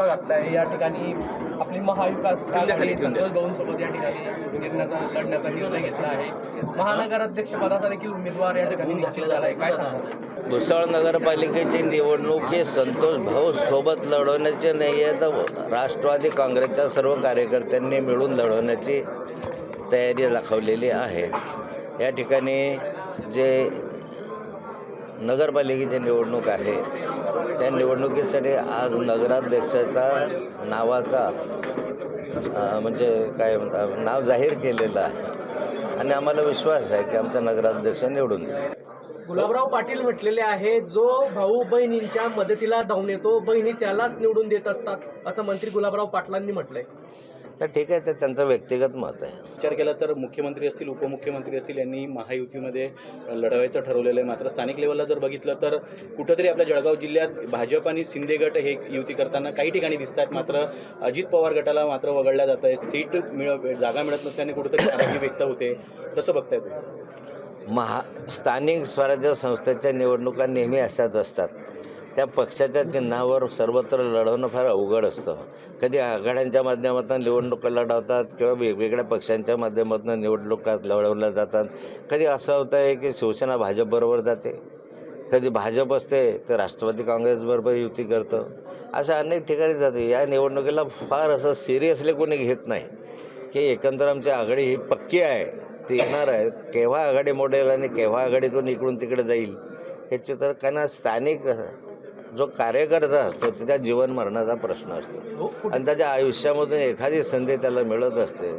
मोर्चा घातलाय या ठिकाणी आपली महाविकास आघाडी संतोष भाऊंसोबत या ठिकाणी गिरण्याचा लढण्याचा निर्णय घेतला आहे. महानगर अध्यक्षपदाचा देखील उमेदवार या ठिकाणी निश्चित झाला आहे. काय सांगा भुसावळ नगरपालिकेची निवडणूक ही संतोष भाऊ सोबत लढवण्याची नाही आहे तर राष्ट्रवादी काँग्रेसच्या सर्व कार्यकर्त्यांनी मिळून लढवण्याची तयारी दाखवलेली आहे. या ठिकाणी जे नगरपालिकेची निवडणूक आहे. त्या निवडणुकीसाठी आज नगराध्यक्षाचा नावाचा म्हणजे काय म्हणतात नाव जाहीर केलेलं आहे. आणि आम्हाला विश्वास आहे की आमचा नगराध्यक्ष निवडून गुलाबराव पाटील म्हटलेले आहे जो भाऊ बहिणींच्या मदतीला धावून येतो बहिणी त्यालाच निवडून देत असतात असं मंत्री गुलाबराव पाटलांनी म्हटलंय. तर ठीक आहे ते त्यांचं व्यक्तिगत मत आहे. विचार केला तर मुख्यमंत्री असतील उपमुख्यमंत्री असतील यांनी महायुतीमध्ये लढवायचं ठरवलेलं आहे. मात्र स्थानिक लेवलला जर बघितलं तर कुठंतरी आपल्या जळगाव जिल्ह्यात भाजप आणि शिंदे गट हे युती करताना काही ठिकाणी दिसतात. मात्र अजित पवार गटाला मात्र वगळल्या जात आहे सीट मिळ जागा मिळत नसल्याने कुठंतरी नाराजी व्यक्त होते. कसं बघताय तुम्ही? महा स्थानिक स्वराज्य संस्थेच्या निवडणुका नेहमी अशाच असतात. त्या पक्षाच्या चिन्हावर सर्वत्र लढवणं फार अवघड असतं. कधी आघाड्यांच्या माध्यमातून निवडणुका लढवतात किंवा वेगवेगळ्या पक्षांच्या माध्यमातून निवडणुका लढवल्या जातात. कधी असं होतं आहे की शिवसेना भाजपबरोबर जाते. कधी भाजप असते तर राष्ट्रवादी काँग्रेसबरोबर युती करतं. अशा अनेक ठिकाणी जाते. या निवडणुकीला फार असं सिरियसली कोणी घेत नाही. की एकंदर आमची आघाडी ही पक्की आहे ती येणार आहे. केव्हा आघाडी मोडेल आणि केव्हा आघाडीतून इकडून तिकडे जाईल हे चित्र कारण स्थानिक जो कार्यकर्ता असतो त्याच्या जीवन मरणाचा प्रश्न असतो. हो, आणि त्याच्या आयुष्यामधून एखादी संधी त्याला मिळत असते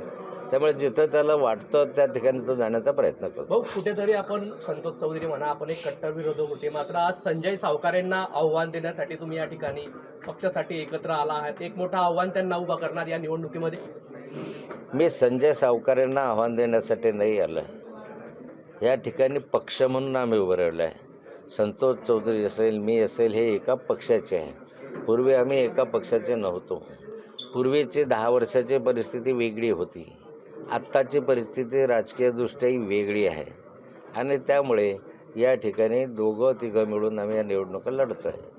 त्यामुळे जिथं त्याला वाटतं त्या ठिकाणी तो जाण्याचा प्रयत्न करतो. कुठेतरी आपण संतोष चौधरी म्हणा आपण एक कट्टर विरोधक होते मात्र आज संजय सावकारेंना आव्हान देण्यासाठी तुम्ही या ठिकाणी पक्षासाठी एकत्र आला आहात. एक मोठं आव्हान त्यांना उभा करणार या निवडणुकीमध्ये? मी संजय सावकारेंना आव्हान देण्यासाठी नाही आलं या ठिकाणी पक्ष म्हणून आम्ही उभं राहिलो आहे संतोष चौधरी असेल मी असेल हे एका पक्षाचे आहे. पूर्वी आम्ही एका पक्षाचे नव्हतो. पूर्वीची दहा वर्षाची परिस्थिती वेगळी होती. आत्ताची परिस्थिती राजकीयदृष्ट्याही वेगळी आहे. आणि त्यामुळे या ठिकाणी दोघं तिघं मिळून आम्ही या निवडणुका लढतो आहे